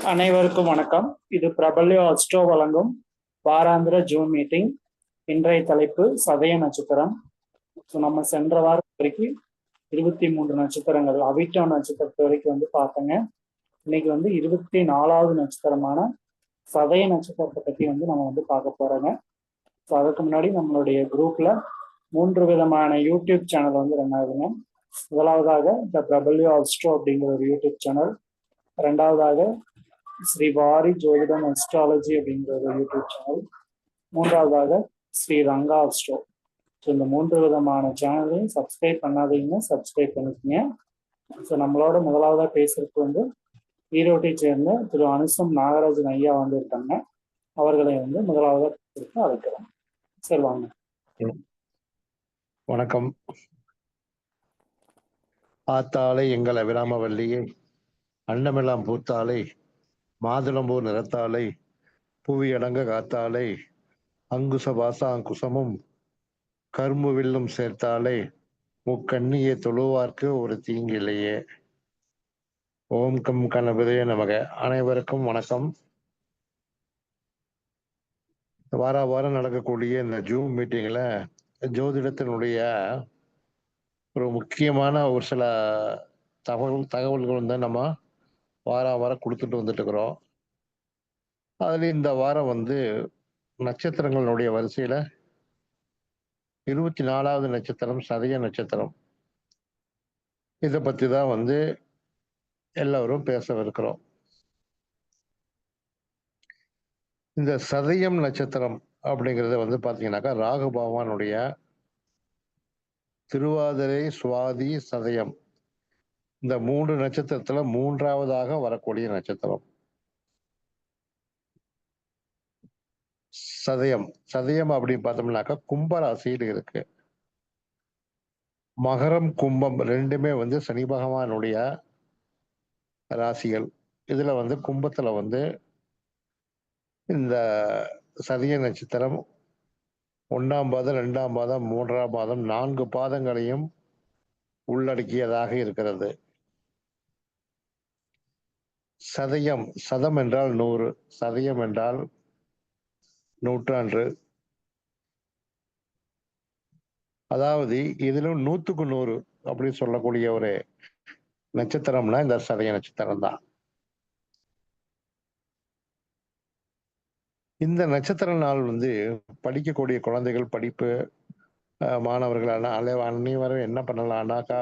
அனைவருக்கும் வணக்கம். இது பிரபல்யோ அஸ்டோ வழங்கும் வாராந்திர ஜூம் மீட்டிங். இன்றைய தலைப்பு சதய நட்சத்திரம். ஸோ நம்ம சென்ற வாரம் வரைக்கும் இருபத்தி மூன்று நட்சத்திரங்கள் அவிட்டோ நட்சத்திரத்து வரைக்கும் வந்து பார்த்தங்க. இன்னைக்கு வந்து இருபத்தி நாலாவது நட்சத்திரமான சதய நட்சத்திரத்தை பத்தி வந்து நம்ம வந்து பார்க்க போறோங்க. ஸோ அதுக்கு முன்னாடி நம்மளுடைய குரூப்ல மூன்று விதமான யூடியூப் சேனல் வந்து ரன் ஆகுதுங்க. முதலாவதாக த பிரபல்யோ அஸ்ட்ரோ அப்படிங்கிற ஒரு யூடியூப் சேனல். ரெண்டாவதாக ஸ்ரீ வாரி ஜோதிடம் அஸ்ட்ராலஜி அப்படிங்கிற ஒரு யூடியூப் சேனல். மூன்றாவதாக ஸ்ரீ ரங்கா அஸ்ட்ரோ ஸோ இந்த மூன்று விதமான சேனலையும் சப்ஸ்கிரைப் பண்ணாதீங்க சப்ஸ்கிரைப் பண்ணிக்கோங்க. ஸோ நம்மளோட முதலாவதாக பேசுறதுக்கு வந்து ஈரோட்டை சேர்ந்த திரு அனுசம் நாகராஜன் ஐயா வந்து இருக்காங்க. அவர்களை வந்து முதலாவதாக அழைக்கிறோம். சரி வாங்க. வணக்கம். ஆத்தாளை எங்கள் அபிராமவல்லியை அன்னமெல்லாம் பூத்தாளை மாதுளம்பூர் நிறத்தாளை புவி அடங்க காத்தாளை அங்குச பாசா அங்குசமும் கரும்பு வில்லும் சேர்த்தாளை முக்கண்ணியை தொழுவார்க்கு ஒரு தீங்கில்லையே. ஓம் கம் கணபதே நமக. அனைவருக்கும் வணக்கம். வார வாரம் நடக்கக்கூடிய இந்த ஜூம் மீட்டிங்ல ஜோதிடத்தினுடைய ஒரு முக்கியமான ஒரு சில தகவல் தகவல்கள் வந்து நம்ம வாரம் வாரம் கொடுத்துட்டு வந்துட்டு இருக்கிறோம். அதுல இந்த வாரம் வந்து நட்சத்திரங்களுடைய வரிசையில இருபத்தி நாலாவது நட்சத்திரம் சதய நட்சத்திரம். இதை பற்றி தான் வந்து எல்லோரும் பேசவிருக்கிறோம் இந்த சதயம் நட்சத்திரம் அப்படிங்கிறது வந்து பார்த்தீங்கன்னாக்கா ராகு பகவானுடைய திருவாதிரை சுவாதி சதயம். இந்த மூன்று நட்சத்திரத்துல மூன்றாவதாக வரக்கூடிய நட்சத்திரம். சதயம். சதயம் அப்படின்னு பார்த்தோம்னாக்கா கும்பராசியில் இருக்கு. மகரம் கும்பம் ரெண்டுமே வந்து சனி பகவானுடைய ராசிகள். இதுல வந்து கும்பத்துல வந்து இந்த சதய நட்சத்திரம் ஒன்றாம் பாதம் ரெண்டாம் பாதம் மூன்றாம் பாதம் நான்கு பாதங்களையும் உள்ளடக்கியதாக இருக்கிறது. சதயம் சதம் என்றால் நூறு சதயம் என்றால் நூற்றாண்டு. அதாவது இதிலும் நூத்துக்கு நூறு அப்படின்னு சொல்லக்கூடிய ஒரு நட்சத்திரம்னா இந்த சதய நட்சத்திரம் தான் இந்த நட்சத்திர நாள் வந்து படிக்கக்கூடிய குழந்தைகள் படிப்பு அஹ், மாணவர்கள் அலை அனைவரும் என்ன பண்ணலாம்னாக்கா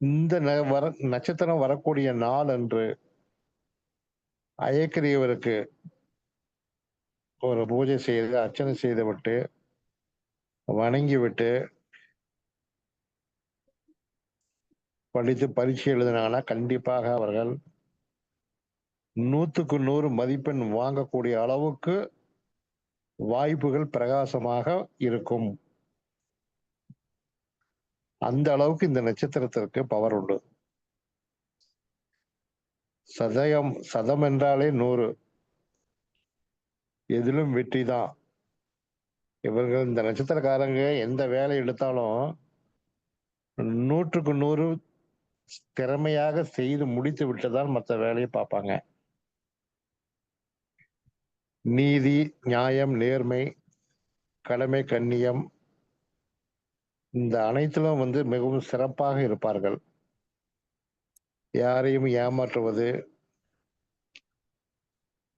இந்த வர நட்சத்திரம் வரக்கூடிய நாள் அன்று அயக்கிரியவருக்கு ஒரு பூஜை செய்து அர்ச்சனை செய்து விட்டு வணங்கி விட்டு படித்து பரீட்சை எழுதினாங்கன்னா கண்டிப்பாக அவர்கள் நூற்றுக்கு நூறு மதிப்பெண் வாங்கக்கூடிய அளவுக்கு வாய்ப்புகள் பிரகாசமாக இருக்கும். அந்த அளவுக்கு இந்த நட்சத்திரத்திற்கு பவர் உண்டு. சதயம் சதம் என்றாலே நூறு. எதிலும் வெற்றி தான். இவர்கள் இந்த நட்சத்திரக்காரங்க எந்த வேலை எடுத்தாலும் நூற்றுக்கு நூறு திறமையாக செய்து முடித்து விட்டுதான் மற்ற வேலையை பார்ப்பாங்க. நீதி நியாயம் நேர்மை கடமை கண்ணியம் இந்த அனைத்திலும் வந்து மிகவும் சிறப்பாக இருப்பார்கள். யாரையும் ஏமாற்றுவது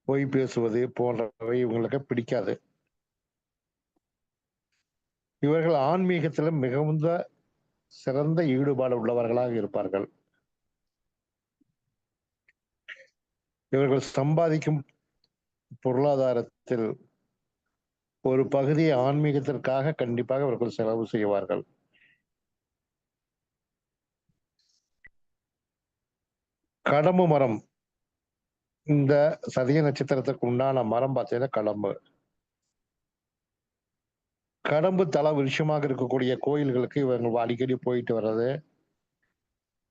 பொய் பேசுவது போன்றவை இவங்களுக்கு பிடிக்காது. இவர்கள் ஆன்மீகத்திலும் மிகுந்த சிறந்த ஈடுபாடு உள்ளவர்களாக இருப்பார்கள். இவர்கள் சம்பாதிக்கும் பொருளாதாரத்தில் ஒரு பகுதியை ஆன்மீகத்திற்காக கண்டிப்பாக இவர்கள் செலவு செய்வார்கள். கடம்பு மரம். இந்த சதிய நட்சத்திரத்துக்கு உண்டான மரம் பார்த்தீங்கன்னா கடம்பு. கடம்பு தல விஷயமாக இருக்கக்கூடிய கோயில்களுக்கு இவங்க அடிக்கடி போயிட்டு வர்றது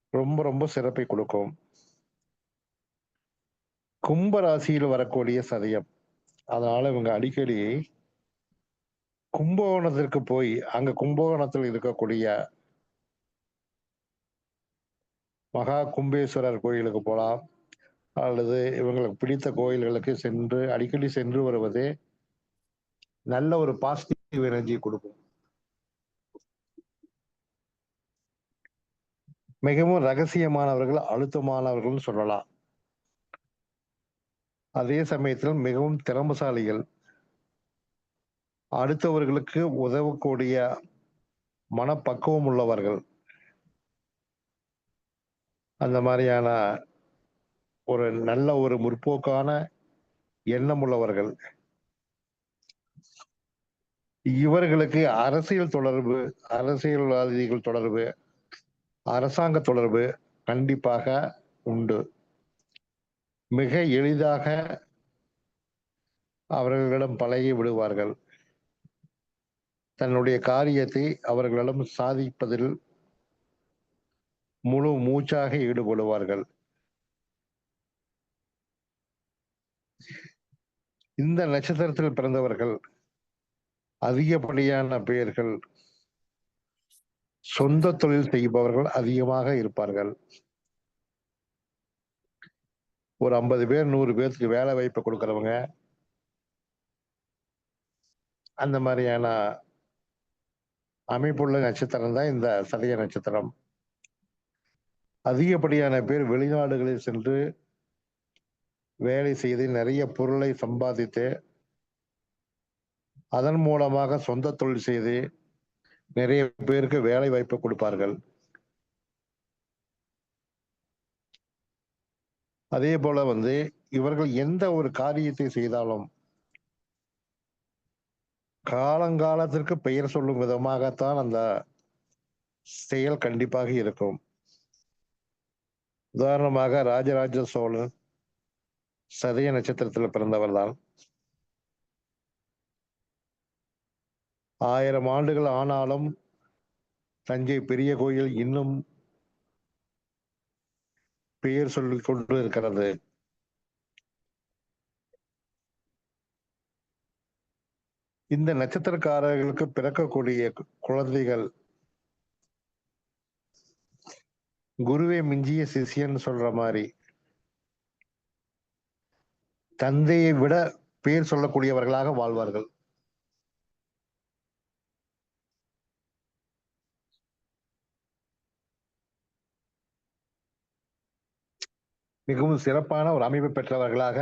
ரொம்ப ரொம்ப சிறப்பை கொடுக்கும். கும்ப ராசியில் வரக்கூடிய சதயம். அதனால இவங்க அடிக்கடி கும்பகோணத்திற்கு போய் அங்க கும்பகோணத்தில் இருக்கக்கூடிய மகா கும்பேஸ்வரர் கோயிலுக்கு போகலாம். அல்லது இவங்களுக்கு பிடித்த கோயில்களுக்கு சென்று அடிக்கடி சென்று வருவதே நல்ல ஒரு பாசிட்டிவ் எனர்ஜி கொடுக்கும். மிகவும் ரகசியமானவர்கள் அழுத்தமானவர்கள் சொல்லலாம். அதே சமயத்தில் மிகவும் திறமசாலிகள். அடுத்தவர்களுக்கு உதவக்கூடிய மனப்பக்குவம் உள்ளவர்கள். அந்த மாதிரியான ஒரு நல்ல ஒரு முற்போக்கான எண்ணம் உள்ளவர்கள். இவர்களுக்கு அரசியல் தொடர்பு அரசியல்வாதிகள் தொடர்பு அரசாங்க தொடர்பு கண்டிப்பாக உண்டு. மிக எளிதாக அவர்களிடம் பழகி விடுவார்கள். தன்னுடைய காரியத்தை அவர்களிடம் சாதிப்பதில் முழு மூச்சாக ஈடுபடுவார்கள். இந்த நட்சத்திரத்தில் பிறந்தவர்கள் அதிகப்படியான பெயர்கள் சொந்த தொழில் செய்பவர்கள் அதிகமாக இருப்பார்கள். ஒரு ஐம்பது பேர் நூறு பேருக்கு வேலை வாய்ப்பு கொடுக்கறவங்க அந்த மாதிரியான அமைப்புள்ள நட்சத்திரம் தான் இந்த சதய நட்சத்திரம். அதிகப்படியான பேர் வெளிநாடுகளில் சென்று வேலை செய்து நிறைய பொருளை சம்பாதித்து அதன் மூலமாக சொந்த தொழில் செய்து நிறைய பேருக்கு வேலை வாய்ப்பு கொடுப்பார்கள். அதே போல வந்து இவர்கள் எந்த ஒரு காரியத்தை செய்தாலும் காலங்காலத்திற்கு பெயர் சொல்லும் விதமாகத்தான் அந்த செயல் கண்டிப்பாக இருக்கும். உதாரணமாக ராஜராஜ சோழன் சதய நட்சத்திரத்தில் பிறந்தவர் தான். ஆயிரம் ஆண்டுகள் ஆனாலும் தஞ்சை பெரிய கோயில் இன்னும் பெயர் சொல்லிக் கொண்டு இருக்கிறது. இந்த நட்சத்திரக்காரர்களுக்கு பிறக்கக்கூடிய குழந்தைகள். குருவை மிஞ்சிய சிஷியன் சொல்ற மாதிரி. தந்தையை விட பேர் சொல்லக்கூடியவர்களாக வாழ்வார்கள். மிகவும் சிறப்பான ஒரு அமைப்பு பெற்றவர்களாக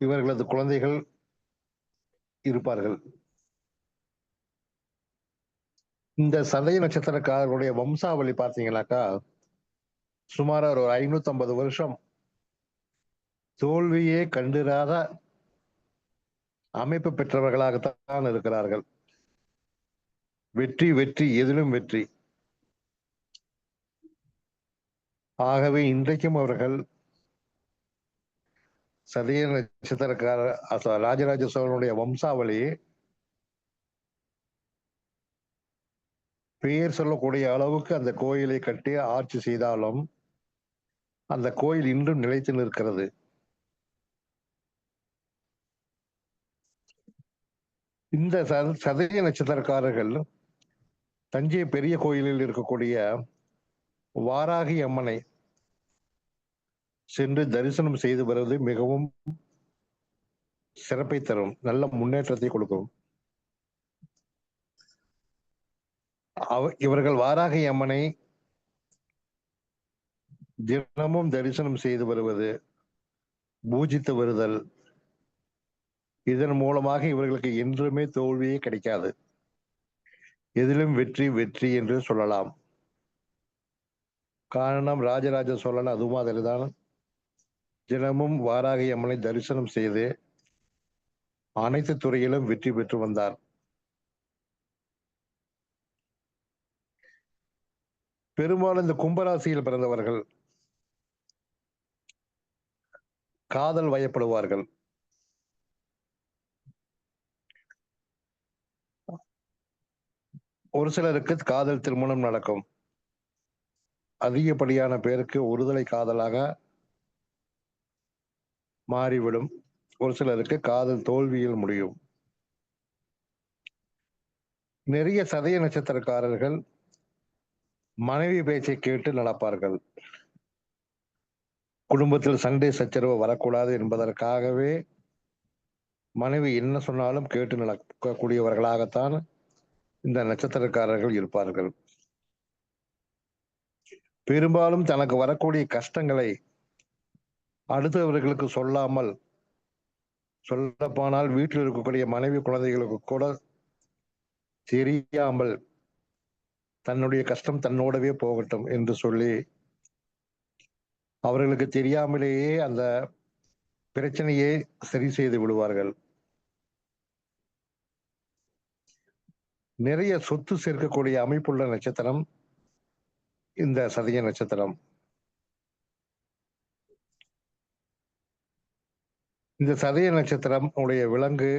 இவர்களது குழந்தைகள் இருப்பார்கள். இந்த சதய நட்சத்திரக்காரர்களுடைய வம்சாவளி பார்த்தீங்கன்னாக்கா சுமார் ஒரு ஐநூத்தி ஐம்பது வருஷம் தோல்வியே கண்டிராத அமைப்பு பெற்றவர்களாகத்தான் இருக்கிறார்கள். வெற்றி வெற்றி எதிலும் வெற்றி. ஆகவே இன்றைக்கும் அவர்கள் சதய நட்சத்திரக்கார ராஜராஜ சோழனுடைய வம்சாவளி. பெயர் சொல்லக்கூடிய அளவுக்கு அந்த கோயிலை கட்டி ஆட்சி செய்தாலும் அந்த கோயில் இன்றும் நிலைத்து நிற்கிறது. இந்த சத- சதய நட்சத்திரக்காரர்கள் தஞ்சை பெரிய கோயிலில் இருக்கக்கூடிய வாராகி அம்மனை சென்று தரிசனம் செய்து வருவது மிகவும் சிறப்பை தரும். நல்ல முன்னேற்றத்தை கொடுக்கும். அவ இவர்கள் வாராகி அம்மனை தினமும் தரிசனம் செய்து வருவது பூஜித்து வருதல் இதன் மூலமாக இவர்களுக்கு என்றுமே தோல்வியே கிடைக்காது. எதிலும் வெற்றி வெற்றி என்று சொல்லலாம். காரணம் ராஜராஜ சோழன் அது மாதிரிதான் தினமும் வாராகி அம்மனை தரிசனம் செய்து அனைத்து துறையிலும் வெற்றி பெற்று வந்தார். பெரும்பாலும் இந்த கும்பராசியில் பிறந்தவர்கள் காதல் வயப்படுவார்கள். ஒரு சிலருக்கு காதல் திருமணம் நடக்கும். அதிகப்படியான பேருக்கு ஒருதலை காதலாக மாறிவிடும். ஒரு சிலருக்கு காதல் தோல்வியில் முடியும். நிறைய சதய நட்சத்திரக்காரர்கள் மனைவி பேச்சை கேட்டு நடப்பார்கள். குடும்பத்தில் சண்டை சச்சரவு வரக்கூடாது என்பதற்காகவே மனைவி என்ன சொன்னாலும் கேட்டு நடக்கக்கூடியவர்களாகத்தான் இந்த நட்சத்திரக்காரர்கள் இருப்பார்கள். பெரும்பாலும் தனக்கு வரக்கூடிய கஷ்டங்களை அடுத்தவர்களுக்கு சொல்லாமல் சொல்லப்போனால் வீட்டில் இருக்கக்கூடிய மனைவி குழந்தைகளுக்கு கூட தெரியாமல் தன்னுடைய கஷ்டம் தன்னோடவே போகட்டும் என்று சொல்லி அவர்களுக்கு தெரியாமலேயே அந்த பிரச்சனையை சரி செய்து விடுவார்கள். நிறைய சொத்து சேர்க்கக்கூடிய அமைப்புள்ள நட்சத்திரம் இந்த சதய நட்சத்திரம். இந்த சதய நட்சத்திரம் உடைய விலங்கு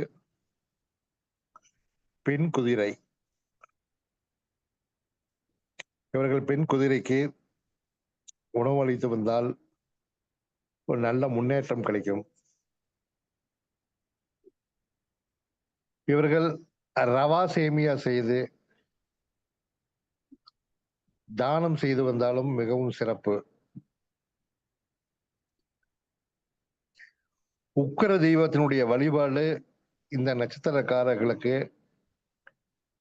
பெண் குதிரை. இவர்கள் பெண் குதிரைக்கு உணவளித்து வந்தால் ஒரு நல்ல முன்னேற்றம் கிடைக்கும். இவர்கள் ரவா சேமியா செய்து தானம் செய்து வந்தாலும் மிகவும் சிறப்பு. உக்கர தெய்வத்தினுடைய வழிபாடு இந்த நட்சத்திரக்காரர்களுக்கு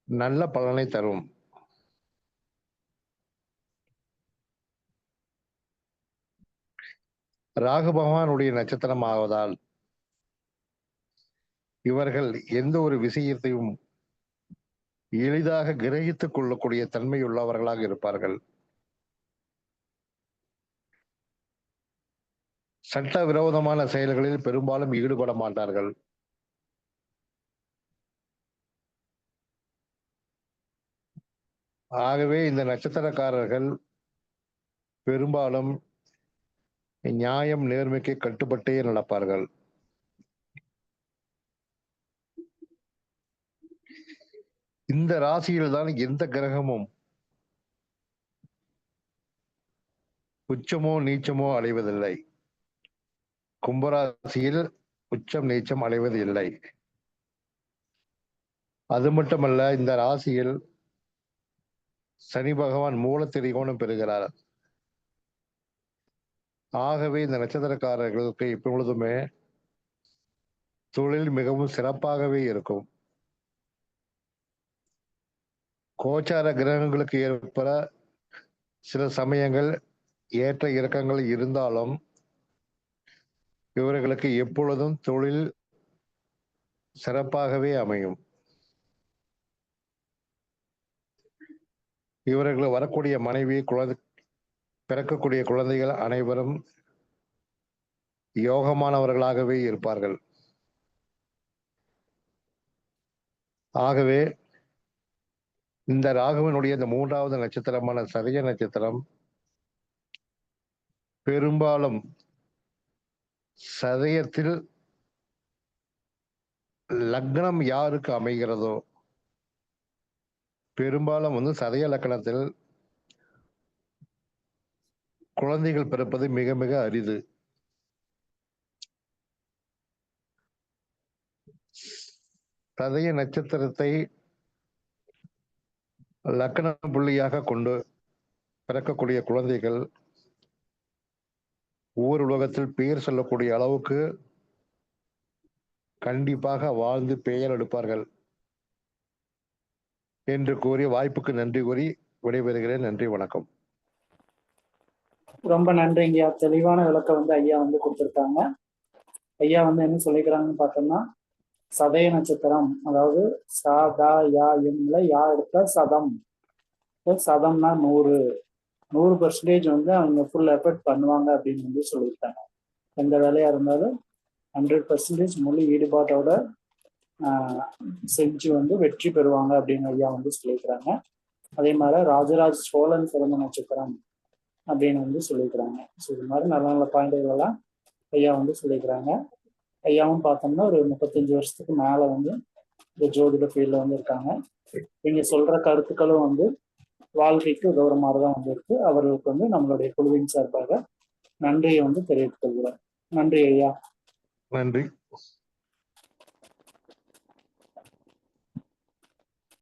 நல்ல பலனை தரும். ராகு பகவானுடைய நட்சத்திரம் ஆவதால் இவர்கள் எந்த ஒரு விஷயத்தையும் எளிதாக கிரகித்துக் கொள்ளக்கூடிய தன்மையுள்ளவர்களாக இருப்பார்கள். சட்ட விரோதமான செயல்களில் பெரும்பாலும் ஈடுபட மாட்டார்கள். ஆகவே இந்த நட்சத்திரக்காரர்கள் பெரும்பாலும் நியாயம் நேர்மைக்கு கட்டுப்பட்டே நடப்பார்கள். இந்த ராசியில் தான் எந்த கிரகமும் உச்சமோ நீச்சமோ அடைவதில்லை கும்பராசியில் உச்சம் நீச்சம் அடைவது இல்லை அது மட்டுமல்ல இந்த ராசியில் சனி பகவான் மூல திரிகோணம் பெறுகிறார். ஆகவே இந்த நட்சத்திரக்காரர்களுக்கு இப்பொழுதுமே தொழில் மிகவும் சிறப்பாகவே இருக்கும். கோச்சார கிரகங்களுக்கு ஏற்பட சில சமயங்கள் ஏற்ற இறக்கங்கள் இருந்தாலும் இவர்களுக்கு எப்பொழுதும் தொழில் சிறப்பாகவே அமையும். இவர்கள் வரக்கூடிய மனைவி குழந்தை பிறக்கக்கூடிய குழந்தைகள் அனைவரும் யோகமானவர்களாகவே இருப்பார்கள். ஆகவே இந்த ராகுவனுடைய இந்த மூன்றாவது நட்சத்திரமான சதய நட்சத்திரம் பெரும்பாலும் சதயத்தில் லக்னம் யாருக்கு அமைகிறதோ பெரும்பாலும் வந்து சதய லக்கணத்தில் குழந்தைகள் பிறப்பது மிக மிக அரிது. சதய நட்சத்திரத்தை லக்கண புள்ளியாக கொண்டு பிறக்கக்கூடிய குழந்தைகள் ஊர் உலகத்தில் பெயர் சொல்லக்கூடிய அளவுக்கு கண்டிப்பாக வாழ்ந்து பெயர் எடுப்பார்கள் என்று கூறி வாய்ப்புக்கு நன்றி கூறி விடைபெறுகிறேன். நன்றி வணக்கம். ரொம்ப நன்றி ஐயா தெளிவான விளக்கம் வந்து ஐயா வந்து கொடுத்துருக்காங்க. ஐயா வந்து என்ன சொல்லிக்கிறாங்கன்னு பார்த்தோம்னா சதய நட்சத்திரம் அதாவது சா யா எம்ல யா எடுத்தா சதம். சதம்னா நூறு. நூறு பர்சன்டேஜ் வந்து அவங்க ஃபுல் எஃபர்ட் பண்ணுவாங்க அப்படின்னு வந்து சொல்லியிருக்காங்க. எந்த வேலையா இருந்தாலும் ஹண்ட்ரட் பர்சன்டேஜ் முழு ஈடுபாட்டோட செஞ்சு வந்து வெற்றி பெறுவாங்க அப்படின்னு ஐயா வந்து சொல்லியிருக்கிறாங்க. அதே மாதிரி ராஜராஜ சோழன் பிறந்த நட்சத்திரம் அப்படின்னு வந்து சொல்லியிருக்கிறாங்க. ஸோ இது மாதிரி நல்ல நல்ல பாயிண்ட்கள் எல்லாம் ஐயா வந்து சொல்லியிருக்கிறாங்க. ஐயாவும் பார்த்தோம்னா ஒரு முப்பத்தஞ்சு வருஷத்துக்கு மேலே வந்து இந்த ஜோதிட ஃபீல்டில் வந்து இருக்காங்க. நீங்க சொல்ற கருத்துக்களும் வந்து வாழ்க்கைக்கு உதவுற மாதிரி தான் வந்து இருக்கு அவர்களுக்கு வந்து நம்மளுடைய குழுவின் சார்பாக நன்றியை வந்து தெரிவித்துக் கொள்கிறேன். நன்றி ஐயா. நன்றி.